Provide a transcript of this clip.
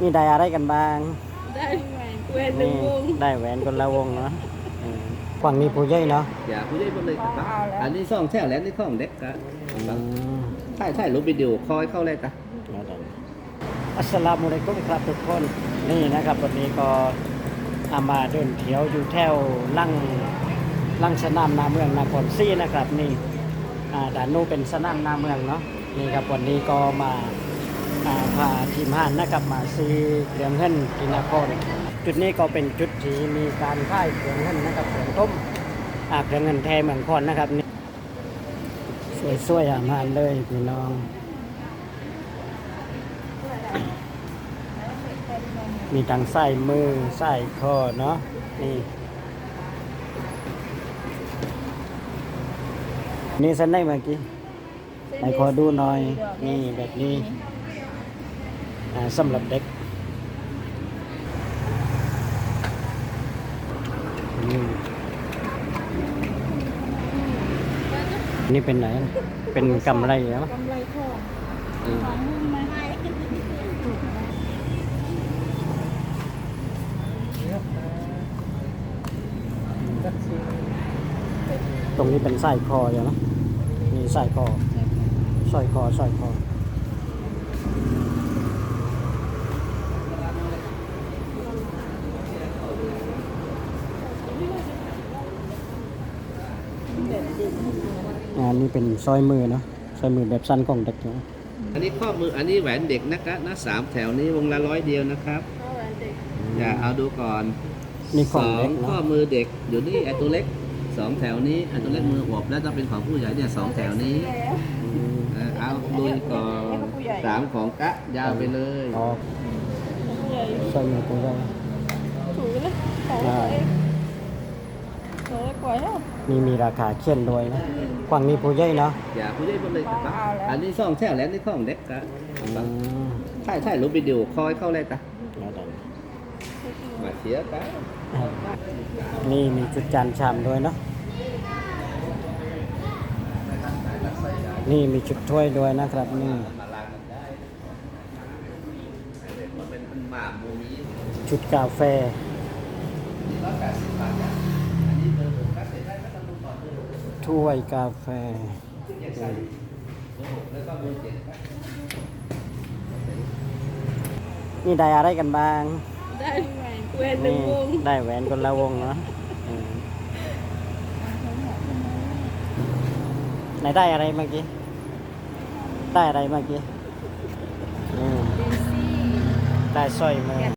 นี่ได้อะไรกันบ้าง ได้แหวนหนึ่งนี่วงได้แหวนคนละวงเนาะเออฝั่งนี้ผู้ใหญ่เนาะอย่าผู้ใหญ่หมดเลยครับอันนี้ซ่องแช่แล้วนี่ข้องเด็กครับอืมถ่ายถ่ายรูปวิดีโอคอยเข้าเลยครับแล้วกันอัสสลามุอะลัยกุมครับทุกคนนี่นะครับวันนี้ก็อามาเดินเที่ยวอยู่แถวลั่งลั่งสนามนาเมืองนครศรีนะครับนี่อ่าด่านนู้นเป็นสนามนาเมืองเนาะนี่ครับวันนี้ก็มาอ่า พาทีมห้านนะครับมาซื้อเครื่องเงินที่นครจุดนี้ก็เป็นจุดที่มีการค่ายเครื่องเงินนะครับเครื่องต้มอาเครื่องเงินแท้เมืองคอนนะครับนี่สวยๆอาหารเลยพี่น้องมีทั้งไส้มือไส้คอเนาะนี่นี่เส้นได้เมื่อกี้ไหนขอดูหน่อย นี่แบบนี้ สำหรับเด็กนี่เป็นไหน เป็นกำไรเหรอกำไรทองของมึงมาตรงนี้เป็นไส้คออยู่เนอะมีไส้คอสร้อยคอสร้อยคอ อ่านี่เป็นสร้อยมือเนาะสร้อยมือแบบสั้นของเด็กเนาะอันนี้ข้อมืออันนี้แหวนเด็กนะครับนะสามแถวนี้วงละร้อยเดียวนะครับก็แหวนเด็กอย่าเอาดูก่อนนี่ขสององเล็กข้อเนาะมือเด็กอยู่นี่ไอตัวเล็กสองแถวนี้ไอตัวเล็กมืออวบแล้วจะเป็นของผู้ใหญ่เนี่ยสองแถวนี้แล้วอืมเออเอาดูก่อนสามของกะยาวไปเลยอ๋อผู้ใหญ่สร้อยมือตัวใหญ่ถูกเลยของตัวเอง ตัวเล็กกว่าแล้วนี่มีราคาเขียนด้วยนะฝั่งนี้ผู้ใหญ่เนาะอย่าผู้ใหญ่หมดเลยครับเอาแล้วอันนี้ซ่องแช่แล้วนี่ข้องเด็กครับอืมถ่ายถ่ายรูปวิดีโอคอยเข้าเลยครับแล้วกันมาเชียร์ครับนี่มีจุดจานชามด้วยเนาะนี่มีจุดถ้วยด้วยนะครับนี่มาลางกันได้มันเป็นหมาโมมีชุดกาแฟ ถ้วยกาแฟขึ้นอย่างใส่เบอร์หกแล้วก็เบอร์เจ็ดครับนี่ได้อะไรกันบ้าง ได้แหวนหนึ่งนี่วงได้แหวนคนละวงเนาะอืมไหนได้อะไรเมื่อกี้ ได้อะไรเมื่อกี้อืมดีซี่ได้สร้อยมือ